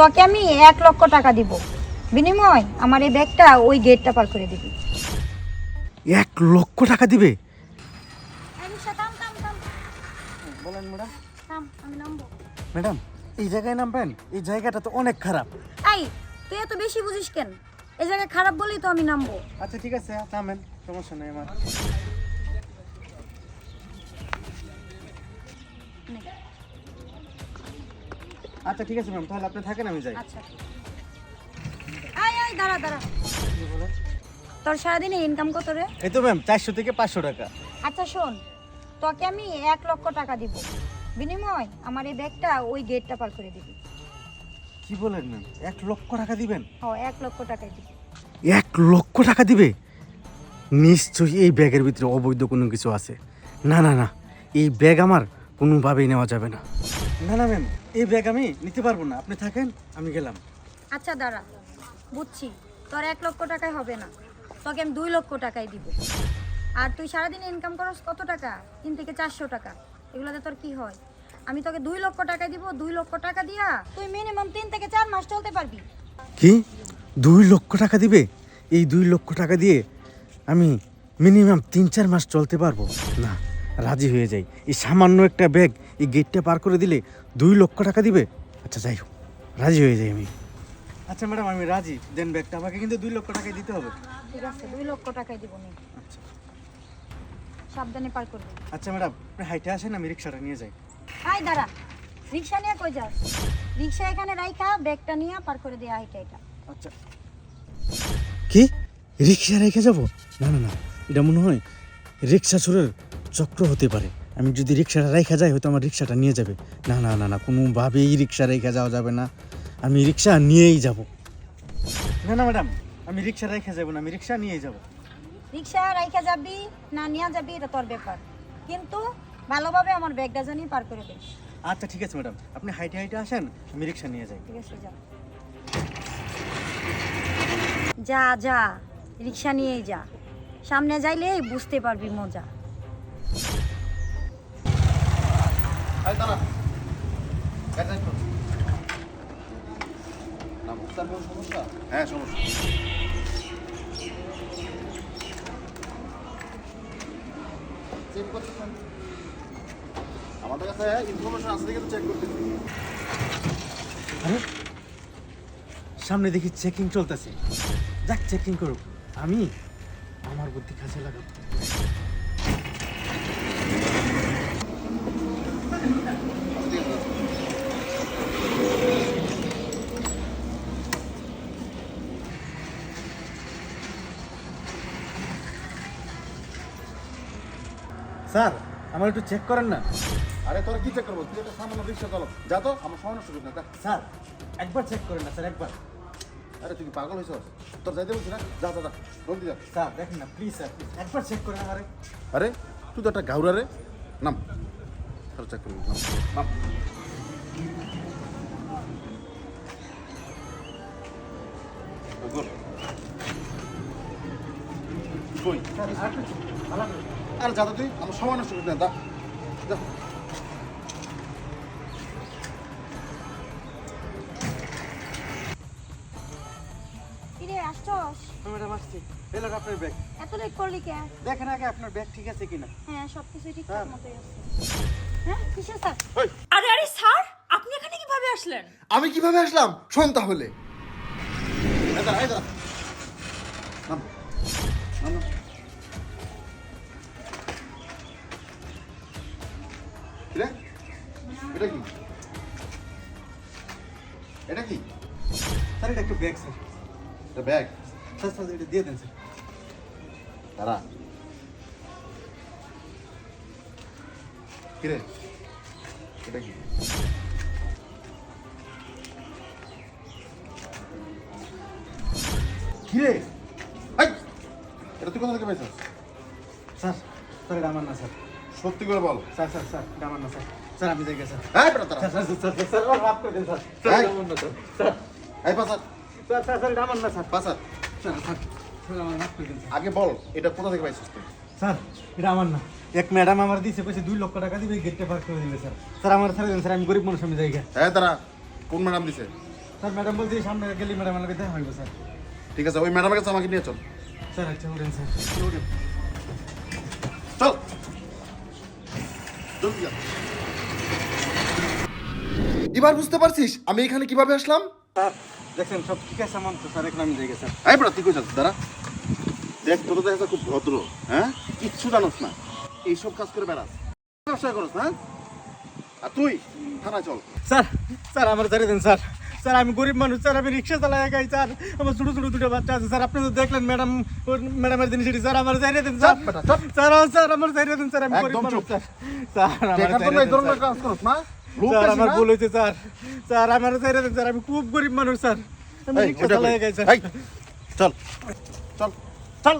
তোকে আমি এক লক্ষ টাকা দিব। বিনিময় আমার এই ব্যাগটা ওই গেটটা পার করে দিবি। এক লক্ষ টাকা দিবে? বলেন ম্যাডাম ম্যাডাম এই জায়গায় নামবেন? এই জায়গাটা তো অনেক খারাপ। এই তুই এত বেশি বুঝিস কেন? এই জায়গায় খারাপ বলেই তো আমি নামবো। আচ্ছা ঠিক আছে নামেন সমস্যা নেই আমার। আচ্ছা ঠিক আছে ম্যাম তাহলে আপনি থাকেন আমি যাই। আচ্ছা আয় আয় দাঁড়া দাঁড়া। তোর সারাদিনে ইনকাম কত রে? এই তো ম্যাম চারশো থেকে পাঁচশো টাকা। আচ্ছা শোন তোকে আমি এক লক্ষ টাকা দিব। বিনিময় আমার এই ব্যাগটা ওই গেটটা পার করে দিবি। কি বলেন ম্যাম? এক লক্ষ টাকা দিবেন? ও এক লক্ষ টাকাই দিবি। এক লক্ষ টাকা দিবে? নিশ্চয়ই এই ব্যাগের ভিতরে অবৈধ কোনো কিছু আছে। না না না এই ব্যাগ আমার কোনোভাবেই নেওয়া যাবে না। না না ম্যাম এই ব্যাগ আমি নিতে পারব না। আপনি থাকেন আমি গেলাম। আচ্ছা দাঁড়া। বুঝছি। তোর এক লক্ষ টাকায় হবে না। তোকে আমি দুই লক্ষ টাকায় দিব। আর তুই সারাদিন ইনকাম করস কত টাকা? তিন থেকে চারশো টাকা। এগুলোতে তোর কি হয়? আমি তোকে দুই লক্ষ টাকা দিব দুই লক্ষ টাকা দিয়া তুই মিনিমাম তিন থেকে চার মাস চলতে পারবি। কি? দুই লক্ষ টাকা দিবে? এই দুই লক্ষ টাকা দিয়ে আমি মিনিমাম তিন চার মাস চলতে পারব? না রাজি হয়ে যাই। এই সামান্য একটা ব্যাগ এই গেটটা পার করে দিলে দুই লক্ষ টাকা দিবে? আচ্ছা যাই হোক রাজি হয়ে যাই আমি। আচ্ছা ম্যাডাম আমি রাজি। দেন ব্যাগটা আমাকে কিন্তু দুই লক্ষ টাকায় দিতে হবে। ঠিক আছে দুই লক্ষ টাকাই দিব নি। আচ্ছা। সাবধানে পার করবি আচ্ছা ম্যাডাম আপনি হাইটে আসেন আমি রিক্সাটা নিয়ে যাই। হাই দাঁড়া। রিক্সা নিয়ে কই যাস? রিক্সা এখানে রাইখা ব্যাগটা নিয়ে পার করে দিয়ে হাইটা এটা। আচ্ছা। কি? রিক্সা রেখে যাব? না না না এটা মনে হয় রিক্সা চোরের চক্র হতে পারে। আমি যদি রিক্সাটা রেখা যাই হয়তো আমার রিক্সাটা নিয়ে যাবে। না না না না কোনোভাবেই রিক্সা রেখে যাওয়া যাবে না। আমি রিক্সা নিয়েই যাব। না না ম্যাডাম আমি রিক্সা রেখে যাব না আমি রিক্সা নিয়েই যাব। রিক্সা রাইখা যাবি না নিয়ে যাবি এটা তোর ব্যাপার। কিন্তু ভালোভাবে আমার ব্যাগটা জানি পার করে দিস আচ্ছা ঠিক আছে ম্যাডাম। আপনি হাইটে হাইটে আসেন আমি রিক্সা নিয়ে যাই। ঠিক আছে যা। যা যা রিক্সা নিয়েই যা। সামনে যাইলে বুঝতে পারবি মজা। হ্যাঁ সমস্যা। আমাদের কাছে ইনফরমেশন আছে দেখে তো চেক করতেছি। আরে সামনে দেখি চেকিং চলতেছে। যাক চেকিং করুক। আমি আমার বুদ্ধি কাজে লাগাবো। স্যার আমার একটু চেক করেন না। আরে তোরা কি চেক করব? তুই একটা সামান্য রিক্সা চালক। যা তো আমার সমস্যা সুযোগ না। স্যার একবার চেক করেন না স্যার একবার। আরে তুই কি পাগল হয়েছ তোর যাইতে বলছি না? যা দাদা জলদি যা। স্যার দেখেন না প্লিজ স্যার একবার চেক করেন আমারে আরে। তুই তো একটা ঘাউরা রে। নাম। তাহলে চেক করবি নাম। নাম। কই? স্যার আর আরে যা তুই আমার সময় নষ্ট করবি না দা এত লেট করলি কে? দেখেন আগে আপনার ব্যাগ ঠিক আছে কিনা। হ্যাঁ সব কিছুই ঠিকঠাক মতোই আছে। হ্যাঁ কিসের স্যার ওই। আরে আরে স্যার আপনি এখানে কীভাবে আসলেন? আমি কীভাবে আসলাম? শোন তাহলে। দাঁড়া, দাঁড়া। এটা কি? এটা কি? স্যার এটা একটু ব্যাগ স্যার। এটা ব্যাগ স্যার স্যার এটা দিয়ে দেন স্যার। দাঁড়া। কি রে এটা কি? কি রে এই, এটা তুই কোথা থেকে পেয়েছিস? স্যার স্যার এটা আমার না স্যার। সত্যি করে বল। স্যার স্যার স্যার এটা আমার না স্যার। স্যার আমি যাই স্যার। বেটা তারা। Sir sir sir sir sir আমার মাফ করে দেন স্যার স্যার এই। আমার না স্যার। স্যার। এই পাসার স্যার স্যার স্যার আমার না স্যার। পাসার স্যার স্যার স্যার আমার মাফ করে দেন আগে বল এটা কোথা থেকে পাইছিস তুই? স্যার এটা আমার না। এক ম্যাডাম আমার দিয়েছে কইছে দুই লক্ষ টাকা দিবে গেটটা পার করে দিবে স্যার। স্যার আমার ছেড়ে দেন স্যার আমি গরিব মানুষ আমি যাই গা। হ্যাঁ তারা কোন ম্যাডাম দিছে? স্যার ম্যাডাম বলছি সামনে গেলি ম্যাডাম আমাকে দেখা হইব স্যার। ঠিক আছে ওই ম্যাডামের কাছে আমাকে নিয়ে চল। স্যার আচ্ছা উঠেন স্যার। চল। জলদি যা। এবার বুঝতে পারছিস আমি এখানে কীভাবে আসলাম? দেখছেন সব ঠিক আছে আমার তো স্যার এখন আমি গে, স্যার। এই বড় তুই কই দাঁড়া। দেখ তোর দেখা খুব ভদ্র হ্যাঁ? কিচ্ছু জানোস না। এইসব কাজ করে বেড়াস। ব্যবসা করস হ্যাঁ? আর তুই থানায় চল। স্যার স্যার আমার ছেড়ে দেন স্যার। স্যার আমি গরিব মানুষ স্যার আমি রিক্সা চালাই একাই স্যার। আমার ছোটো ছোটো দুটো বাচ্চা আছে স্যার আপনি তো দেখলেন ম্যাডাম ম্যাডামের দিন এটি, স্যার আমার ছেড়ে দেন স্যার। স্যার স্যার আমার ছেড়ে দেন স্যার আমি গরিব মানুষ স্যার। স্যার আমার দেন, স্যার। স্যার আমার? ভুল হয়েছে স্যার। স্যার আমার ছেড়ে দেন স্যার আমি খুব গরিব মানুষ স্যার। আমি রিক্সা চালাই কই? স্যার চল। চল। চল।